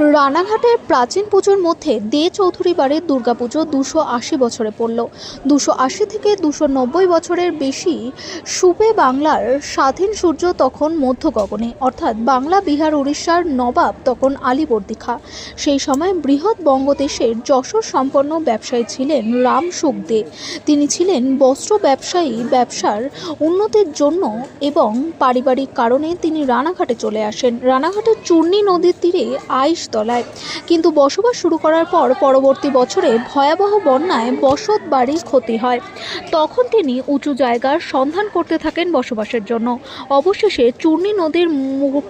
রানাঘাটের প্রাচীন পুজোর মধ্যে দে চৌধুরী বাড়ির দুর্গাপুজো দুশো আশি বছরে পড়ল। দুশো আশি থেকে দুশো নব্বই বছরের বেশি সুবে বাংলার স্বাধীন সূর্য তখন মধ্য গগনে অর্থাৎ বাংলা, বিহার, উড়িষ্যার নবাব তখন আলিবর্দী খা সেই সময় বৃহৎ বঙ্গদেশের যশোর সম্পন্ন ব্যবসায়ী ছিলেন রাম সুখ দে তিনি ছিলেন বস্ত্র ব্যবসায়ী, ব্যবসার উন্নতির জন্য এবং পারিবারিক কারণে তিনি রানাঘাটে চলে আসেন। রানাঘাটের চূর্ণী নদীর তীরে আইস তলায় কিন্তু বসবাস শুরু করার পর পরবর্তী বছরে ভয়াবহ বন্যায় বসত বাড়ির ক্ষতি হয়। তখন তিনি উঁচু জায়গার সন্ধান করতে থাকেন বসবাসের জন্য। অবশেষে চূর্ণী নদীর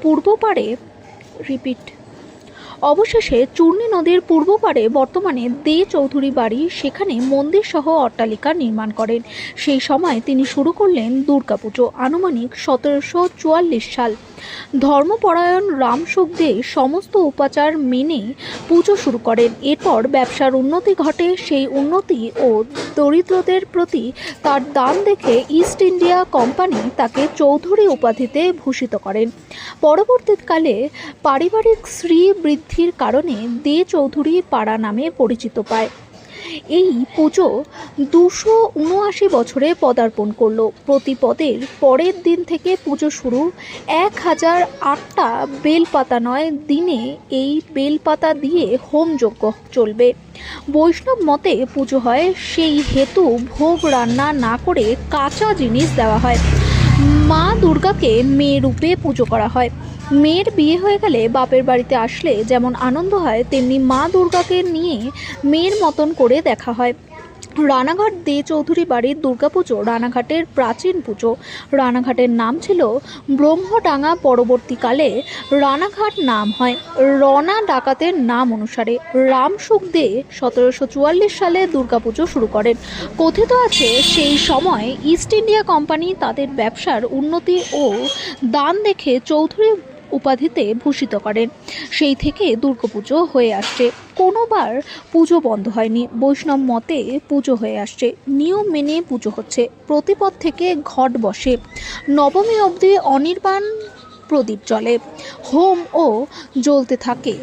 পূর্ব পাড়ে রিপিট। অবশেষে চূর্ণী নদীর পূর্ব পাড়ে বর্তমানে দে চৌধুরী বাড়ি, সেখানে মন্দির সহ অট্টালিকা নির্মাণ করেন। সেই সময় তিনি শুরু করলেন দুর্গাপুজো, আনুমানিক সতেরোশো চুয়াল্লিশ সাল। ধর্মপরায়ণ রামসুখ দে সমস্ত উপাচার মেনে পুজো শুরু করেন। এরপর ব্যবসার উন্নতি ঘটে, সেই উন্নতি ও দরিদ্রদের প্রতি তার দান দেখে ইস্ট ইন্ডিয়া কোম্পানি তাকে চৌধুরী উপাধিতে ভূষিত করেন। পরবর্তীকালে পারিবারিক শ্রী বৃদ্ধির কারণে দে চৌধুরী পাড়া নামে পরিচিত পায়। এই পুজো দুশো উনআশি বছরে পদার্পণ করল। প্রতি পদের পরের দিন থেকে পুজো শুরু এক হাজার আটটা বেলপাতা নয়, দিনে এই বেলপাতা দিয়ে হোমযজ্ঞ চলবে। বৈষ্ণব মতে পুজো হয় সেই হেতু ভোগ রান্না না করে কাঁচা জিনিস দেওয়া হয়। মা দুর্গাকে মেয়ে রূপে পুজো করা হয়। মেয়ের বিয়ে হয়ে গেলে বাপের বাড়িতে আসলে যেমন আনন্দ হয়, তেমনি মা দুর্গাকে নিয়ে মেয়ের মতন করে দেখা হয়। রানাঘাট দে চৌধুরী বাড়ির দুর্গাপুজো রানাঘাটের প্রাচীন পুজো। রানাঘাটের নাম ছিল ব্রহ্মডাঙ্গা পরবর্তীকালে রানাঘাট নাম হয়। রনা ডাকাতের নাম অনুসারে রামসুখ দে সতেরোশো চুয়াল্লিশ সালে দুর্গাপুজো শুরু করেন। কথিত আছে সেই সময় ইস্ট ইন্ডিয়া কোম্পানি তাদের ব্যবসার উন্নতি ও দান দেখে চৌধুরী উপাধিতে ভূষিত করেন। সেই থেকে দুর্গাপুজো হয়ে আসছে। কোনোবার পুজো বন্ধ হয়নি। বৈষ্ণব মতে পুজো হয়ে আসছে। নিয়ম মেনে পুজো হচ্ছে। প্রতিপদ থেকে ঘট বসে। নবমী অবধি অনির্বাণ প্রদীপ জ্বলে। হোম ও জ্বলতে থাকে।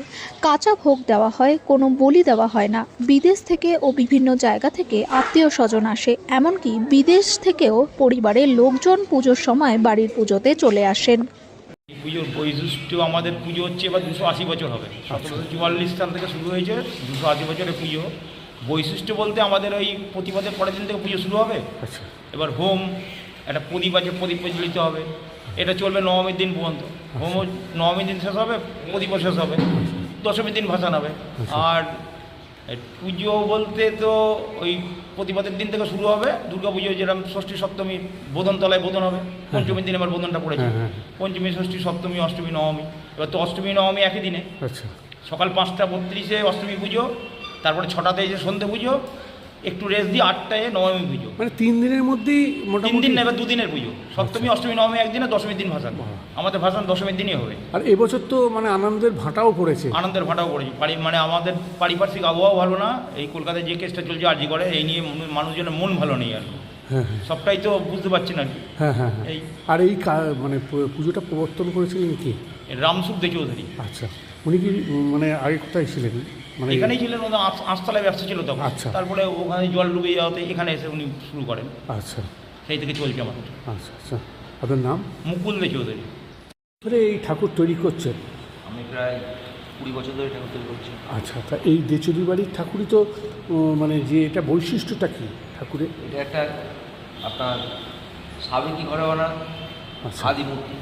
কাঁচা ভোগ দেওয়া হয়, কোনো বলি দেওয়া হয় না। বিদেশ থেকে ও বিভিন্ন জায়গা থেকে আত্মীয় স্বজন আসে। এমনকি বিদেশ থেকেও পরিবারের লোকজন পুজোর সময় বাড়ির পুজোতে চলে আসেন। পুজোর বৈশিষ্ট্য আমাদের পুজো হচ্ছে এবার দুশো আশি বছর হবে। সতেরোশো চুয়াল্লিশ সাল থেকে শুরু হয়েছে দুশো আশি বছরের পুজো। বৈশিষ্ট্য বলতে আমাদের ওই প্রতিবাদের পরের দিন থেকে পুজো শুরু হবে। আচ্ছা। এবার হোম একটা প্রদীপ আছে প্রদীপ প্রজ্বলিত হবে। এটা চলবে নবমীর দিন পর্যন্ত। হোম নবমীর দিন শেষ হবে প্রদীপও শেষ হবে। দশমীর দিন ভাসান হবে। আর পুজো বলতে তো ওই প্রতিবাদের দিন থেকে শুরু হবে। দুর্গা পুজো যেরকম ষষ্ঠী সপ্তমী বোধন তলায় বোধন হবে। পঞ্চমীর দিন আমার বোধনটা পড়েছে। হ্যাঁ, হ্যাঁ। পঞ্চমী ষষ্ঠী সপ্তমী অষ্টমী নবমী। এবার তো অষ্টমী নবমী একই দিনে। আচ্ছা। সকাল পাঁচটা বত্রিশে অষ্টমী পুজো তারপরে ছটাতে এসে সন্ধে পুজো একটু রেস্ট দিয়ে আটটায় নবমী পুজো। মানে তিন দিনের মধ্যেই তিন দিন না এবার দুদিনের পুজো। সপ্তমী অষ্টমী নবমী একদিনে দশমীর দিন ভাসান। আমাদের ভাসান দশমীর দিনই হবে। আর এবছর তো মানে আনন্দের ভাটাও পড়েছে। আনন্দের ভাটাও পড়েছে। বাড়ি মানে আমাদের পারিপার্শ্বিক আবহাওয়া ভালো না। এই কলকাতায় যে কেসটা চলছে আর্জি করে এই নিয়ে মানুষজনের মন ভালো নেই আর। হ্যাঁ হ্যাঁ। সবটাই তো বুঝতে পারছি না। আর কি হ্যাঁ হ্যাঁ হ্যাঁ। এই আর এই মানে পুজোটা প্রবর্তন করেছিলেন কি? রামসুখ দে চৌধুরী। আচ্ছা। উনি কি মানে আগে কোথায় ছিলেন? মানে এখানেই ছিলেন ওদের আঁশ- আঁশতলায় ব্যবসা ছিল তখন। আচ্ছা। তারপরে ওখানে জল ডুবে যাওয়াতে এখানে এসে উনি শুরু করেন। আচ্ছা। সেই থেকে চলছে আমার আচ্ছা আচ্ছা। আপনার নাম? মুকুল দে চৌধুরী। ধরে এই ঠাকুর তৈরি করছেন? আমি প্রায় কুড়ি বছর ধরে ঠাকুর তৈরি করছি। আচ্ছা তা এই দেচুরি বাড়ির ঠাকুরই তো মানে যে এটা বৈশিষ্ট্যটা কি ঠাকুরের এটা একটা আপনার সাবেকি ঘরে বানা আচ্ছা। আদি মূর্তি।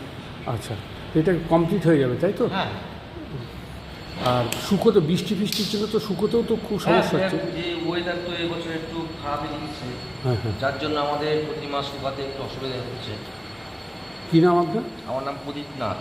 আচ্ছা এটা কমপ্লিট হয়ে যাবে তাই তো? হ্যাঁ। আর শুকোতে বৃষ্টি ফিষ্টির জন্য তো শুকোতেও তো খুব সমস্যা হচ্ছে। হ্যাঁ, যে ওয়েদার তো এবছর একটু খারাপই দিচ্ছে। হ্যাঁ হ্যাঁ। যার জন্য আমাদের প্রতি মাস শুকাতে একটু অসুবিধা হচ্ছে। কী নাম আপনার? আমার নাম প্রদীপ নাথ।